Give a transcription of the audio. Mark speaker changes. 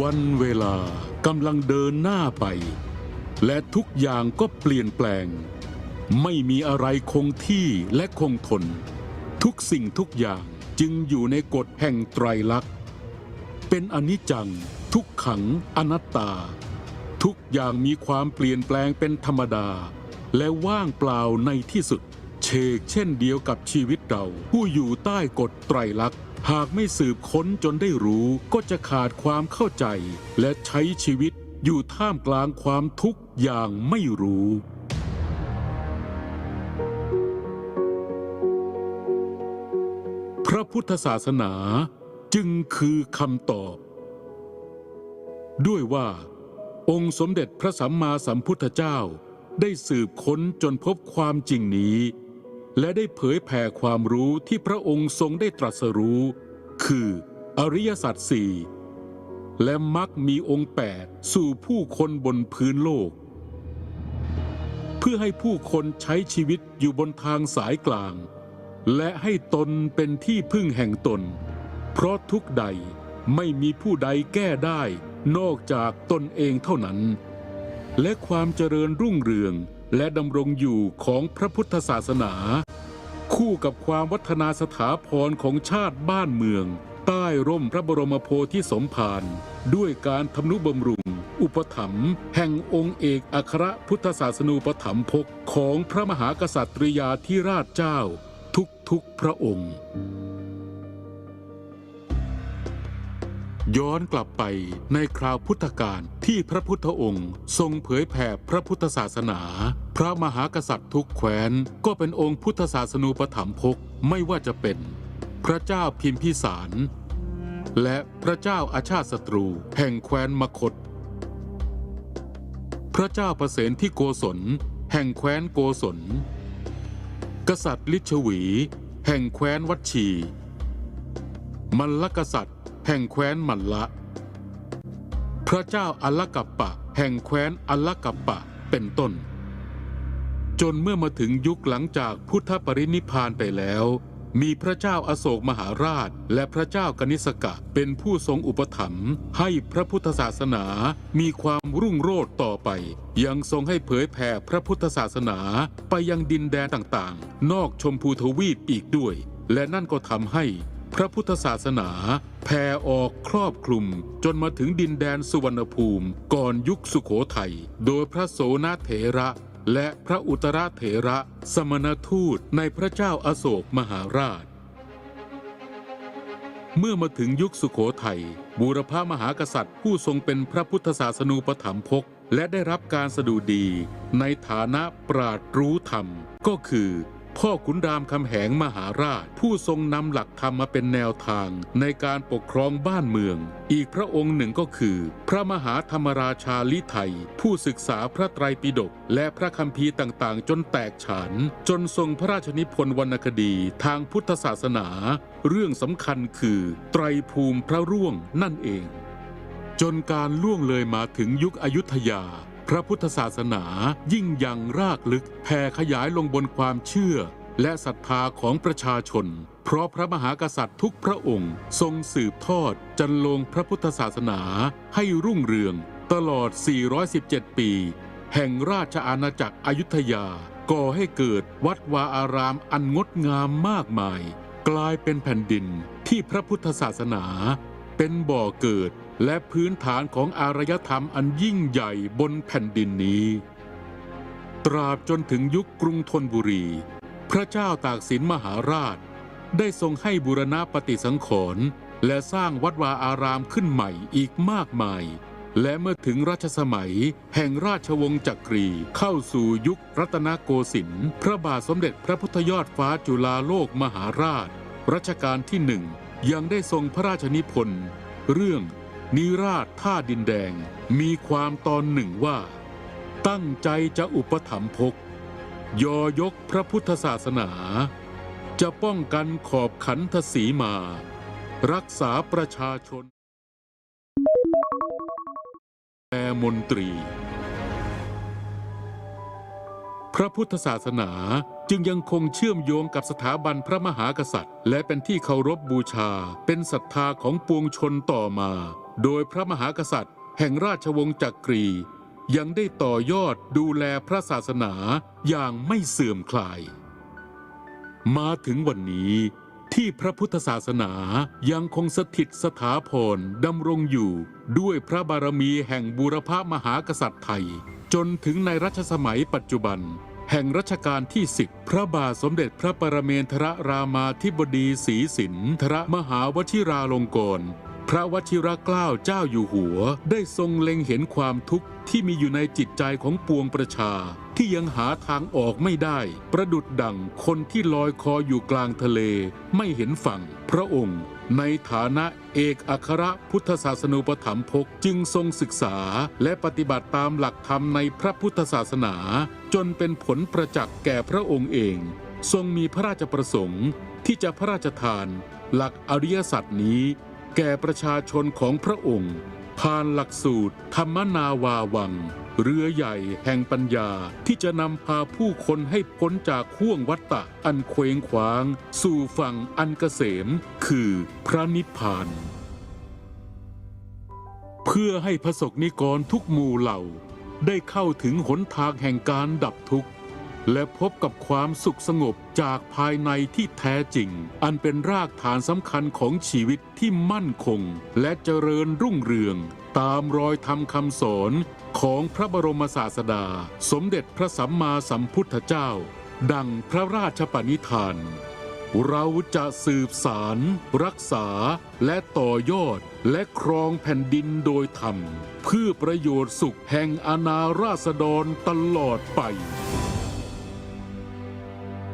Speaker 1: วันเวลากำลังเดินหน้าไป และทุกอย่างก็เปลี่ยนแปลง ไม่มีอะไรคงที่และคงทน ทุกสิ่งทุกอย่างจึงอยู่ในกฎแห่งไตรลักษณ์ เป็นอนิจจัง ทุกขังอนัตตา ทุกอย่างมีความเปลี่ยนแปลงเป็นธรรมดา และว่างเปล่าในที่สุด เชกเช่นเดียวกับชีวิตเราผู้อยู่ใต้กฎไตรลักษณ์ หากไม่สืบค้นจนได้รู้ก็จะขาดความเข้าใจ และใช้ชีวิตอยู่ท่ามกลางความทุกข์อย่างไม่รู้ พระพุทธศาสนาจึงคือคำตอบ ด้วยว่า องค์สมเด็จพระสัมมาสัมพุทธเจ้าได้สืบค้นจนพบความจริงนี้ และได้เผยแผ่ความรู้ที่พระองค์ทรงได้ตรัสรู้ คืออริยสัจสี่และมักมีองค์แปดสู่ผู้คนบนพื้นโลก เพื่อให้ผู้คนใช้ชีวิตอยู่บนทางสายกลาง และให้ตนเป็นที่พึ่งแห่งตน เพราะทุกใดไม่มีผู้ใดแก้ได้นอกจากตนเองเท่านั้น และความเจริญรุ่งเรือง และดำรงอยู่ของพระพุทธศาสนา คู่กับความวัฒนาสถาพรของชาติบ้านเมือง ใต้ร่มพระบรมโพธิสมภารด้วยการทำนุบำรุง อุปถัมภ์แห่งองค์เอกอัครพุทธศาสนูปถัมภกของพระมหากษัตริยาธิราชเจ้าทุกๆพระองค์ ย้อนกลับไปในคราวพุทธกาลที่พระพุทธองค์ ทรงเผยแผ่พระพุทธศาสนา พระมหากษัตริย์ทุกแคว้น ก็เป็นองค์พุทธศาสนูปถัมภกไม่ว่าจะเป็น พระเจ้าพิมพิสาร และพระเจ้าอาชาติศัตรูแห่งแคว้นมคต พระเจ้าประเสนที่โกศล แห่งแคว้นโกศล กษัตริย์ลิชวี แห่งแคว้นวัดชี มัลลกษัตริย์ แห่งแคว้นมัลละ พระเจ้าอัลลกัปปะ แห่งแคว้นอัลลกัปปะเป็นต้น จนเมื่อมาถึงยุคหลังจากพุทธปรินิพานไปแล้ว มีพระเจ้าอาโศกมหาราช และพระเจ้ากนิสกะเป็นผู้ทรงอุปถัมภ์ให้พระพุทธศาสนามีความรุ่งโรจน์ต่อไป ยังทรงให้เผยแผ่พระพุทธศาสนาไปยังดินแดนต่างๆ นอกชมพูทวีปอีกด้วย และนั่นก็ทำให้ ระพุทธศาสนาแผ่ออกครอบคลุมจนมาถึงดินแดนสุวรรณภูมิก่อนยุคสุขโขทัย โดยพระโสนเถระและพระอุตรเถระสมณทูตในพระเจ้าอาโศกมหาราช เมื่อมาถึงยุคสุขโขทัยบูรพามหากษัตริย์ผู้ทรงเป็นพระพุทธศาสนูปถัมภกและได้รับการสดุดีในฐานะปราดรู้ธรรมก็คือ พ่อขุนรามคำแหงมหาราช ผู้ทรงนำหลักธรรมมาเป็นแนวทางในการปกครองบ้านเมือง อีกพระองค์หนึ่งก็คือ พระมหาธรรมราชาลิไทย ผู้ศึกษาพระไตรปิฎกและพระคัมภีร์ต่างๆ จนแตกฉาน จนทรงพระราชนิพนธ์วรรณคดีทางพุทธศาสนา เรื่องสำคัญคือ ไตรภูมิพระร่วงนั่นเอง จนการล่วงเลยมาถึงยุคอยุธยา พระพุทธศาสนายิ่งยังรากลึกแผ่ขยายลงบนความเชื่อ และศรัทธาของประชาชน เพราะพระมหากษัตริย์ทุกพระองค์ ทรงสืบทอดจันลงพระพุทธศาสนาให้รุ่งเรือง ตลอด 417 ปี แห่งราชอาณาจักรอยุธยา ก่อให้เกิดวัดวาอารามอันงดงามมากมาย กลายเป็นแผ่นดินที่พระพุทธศาสนา เป็นบ่อเกิดและพื้นฐานของอารยธรรมอันยิ่งใหญ่บนแผ่นดินนี้ ตราบจนถึงยุคกรุงธนบุรี พระเจ้าตากสินมหาราช ได้ทรงให้บูรณะปฏิสังขรณ์และสร้างวัดวาอารามขึ้นใหม่อีกมากมาย และเมื่อถึงรัชสมัย แห่งราชวงศ์จักรีเข้าสู่ยุครัตนโกสินทร์พระบาทสมเด็จพระพุทธยอดฟ้าจุฬาโลกมหาราช รัชกาลที่หนึ่ง ยังได้ทรงพระราชนิพนธ์เรื่องนิราชท่าดินแดงมีความตอนหนึ่งว่า ตั้งใจจะอุปถัมภกยอยกพระพุทธศาสนา จะป้องกันขอบขันทศีมา รักษาประชาชนแอมนตรี พระพุทธศาสนาจึงยังคงเชื่อมโยงกับสถาบันพระมหากษัตริย์ และเป็นที่เคารพบบูชา เป็นศรัทธาของปวงชนต่อมา โดยพระมหากษัตริย์ แห่งราชวงศ์จักรี ยังได้ต่อยอดดูแลพระศาสนาอย่างไม่เสื่อมคลาย มาถึงวันนี้ ที่พระพุทธศาสนายังคงสถิตสถาพรดำรงอยู่ด้วยพระบารมีแห่งบูรพามหากษัตริย์ไทย จนถึงในรัชสมัยปัจจุบัน แห่งรัชกาลที่สิบพระบาทสมเด็จพระปรเมนทรรามาธิบดีศรีสินทรมหาวชิราลงกรณพระวชิรเกล้าเจ้าอยู่หัว ได้ทรงเล็งเห็นความทุกข์ที่มีอยู่ในจิตใจของปวงประชา ที่ยังหาทางออกไม่ได้ ประดุดดังคนที่ลอยคออยู่กลางทะเล ไม่เห็นฝั่ง พระองค์ในฐานะเอกอัครพุทธศาสนูปถัมภกจึงทรงศึกษาและปฏิบัติตามหลักธรรมในพระพุทธศาสนา จนเป็นผลประจักษ์แก่พระองค์เอง ทรงมีพระราชประสงค์ที่จะพระราชทาน หลักอริยสัจนี้ แก่ประชาชนของพระองค์ ผ่านหลักสูตร ธรรมนาวาวัง เรือใหญ่แห่งปัญญาที่จะนำพาผู้คนให้พ้นจากข่วงวัฏฏะอันเคว้งคว้าง สู่ฝั่งอันเกษม คือพระนิพพาน เพื่อให้พระสกนิกรทุกหมู่เหล่า ได้เข้าถึงหนทางแห่งการดับทุกข์ และพบกับความสุขสงบจากภายในที่แท้จริง อันเป็นรากฐานสำคัญของชีวิตที่มั่นคง และเจริญรุ่งเรือง ตามรอยธรรมคำสอนของพระบรมศาสดา สมเด็จพระสัมมาสัมพุทธเจ้า ดังพระราชปณิธาน เราจะสืบสาร รักษา และต่อยอด และครองแผ่นดินโดยธรรม เพื่อประโยชน์สุขแห่งอาณาราษฎรตลอดไป